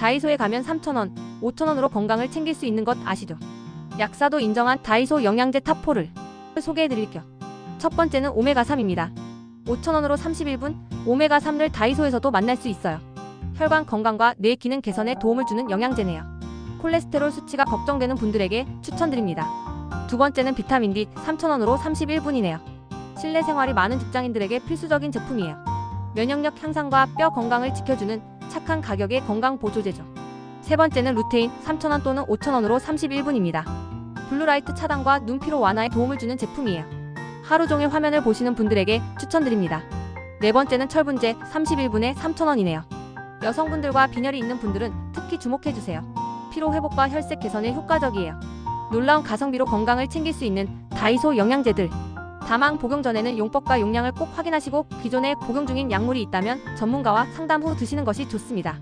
다이소에 가면 3,000원, 5,000원으로 건강을 챙길 수 있는 것 아시죠? 약사도 인정한 다이소 영양제 탑4를 소개해드릴게요. 첫 번째는 오메가3입니다. 5,000원으로 31분, 오메가3를 다이소에서도 만날 수 있어요. 혈관 건강과 뇌 기능 개선에 도움을 주는 영양제네요. 콜레스테롤 수치가 걱정되는 분들에게 추천드립니다. 두 번째는 비타민 D 3,000원으로 31분이네요. 실내 생활이 많은 직장인들에게 필수적인 제품이에요. 면역력 향상과 뼈 건강을 지켜주는 착한 가격의 건강 보조제죠. 세 번째는 루테인 3,000원 또는 5,000원으로 31분입니다. 블루라이트 차단과 눈피로 완화에 도움을 주는 제품이에요. 하루 종일 화면을 보시는 분들에게 추천드립니다. 네 번째는 철분제 31분에 3,000원이네요. 여성분들과 빈혈이 있는 분들은 특히 주목해주세요. 피로 회복과 혈색 개선에 효과적이에요. 놀라운 가성비로 건강을 챙길 수 있는 다이소 영양제들. 다만 복용 전에는 용법과 용량을 꼭 확인하시고 기존에 복용 중인 약물이 있다면 전문가와 상담 후 드시는 것이 좋습니다.